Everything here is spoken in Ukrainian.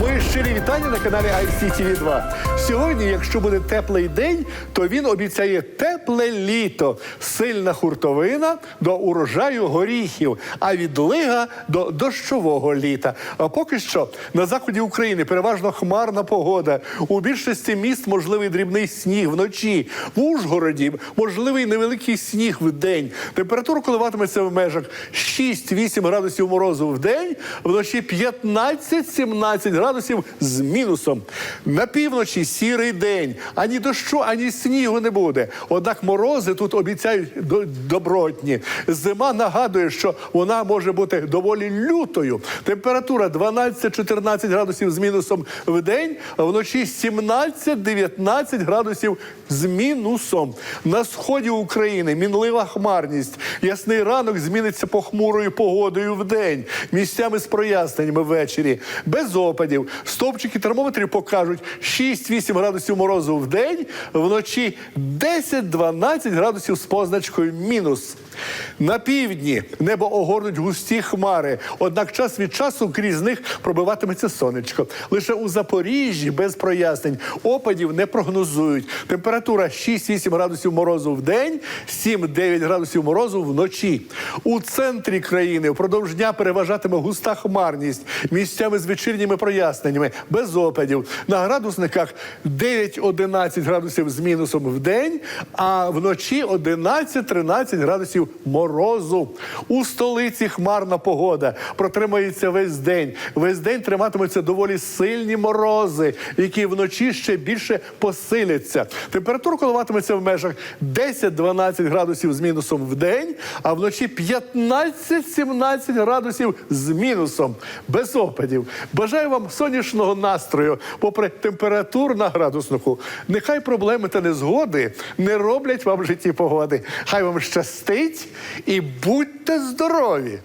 Мої щирі вітання на каналі ICTV 2 Сьогодні, якщо буде теплий день, то він обіцяє тепле літо, сильна хуртовина до урожаю горіхів, а відлига до дощового літа. А поки що на заході України переважно хмарна погода. У більшості міст можливий дрібний сніг вночі. В Ужгороді можливий невеликий сніг в день. Температура коливатиметься в межах 6-8 градусів морозу в день, вночі 15-17 градусів з мінусом. На півночі сірий день. Ані дощу, ані снігу не буде. Однак морози тут обіцяють добротні. Зима нагадує, що вона може бути доволі лютою. Температура 12-14 градусів з мінусом в день, а вночі 17-19 градусів з мінусом. На сході України мінлива хмарність. Ясний ранок зміниться похмурою погодою в день, місцями з проясненнями ввечері, без опадів. Стовпчики термометрів покажуть 6-8 градусів морозу в день, вночі 10-12 градусів з позначкою мінус. На півдні небо огорнуть густі хмари, однак час від часу крізь них пробиватиметься сонечко. Лише у Запоріжжі без прояснень опадів не прогнозують. Температура 6-8 градусів морозу в день, 7-9 градусів морозу вночі. У центрі країни впродовж дня переважатиме густа хмарність місцями з вечірніми проясненнями, без опадів. На градусниках 9-11 градусів з мінусом в день, а вночі 11-13 градусів морозу. У столиці хмарна погода протримається весь день. Весь день триматимуться доволі сильні морози, які вночі ще більше посиляться. Температура коливатиметься в межах 10-12 градусів з мінусом в день, а вночі 15-17 градусів з мінусом. Без опадів. Бажаю вам сонячного настрою, попри температур на градуснику. Нехай проблеми та незгоди не роблять вам в житті погоди. Хай вам щастить і будьте здорові!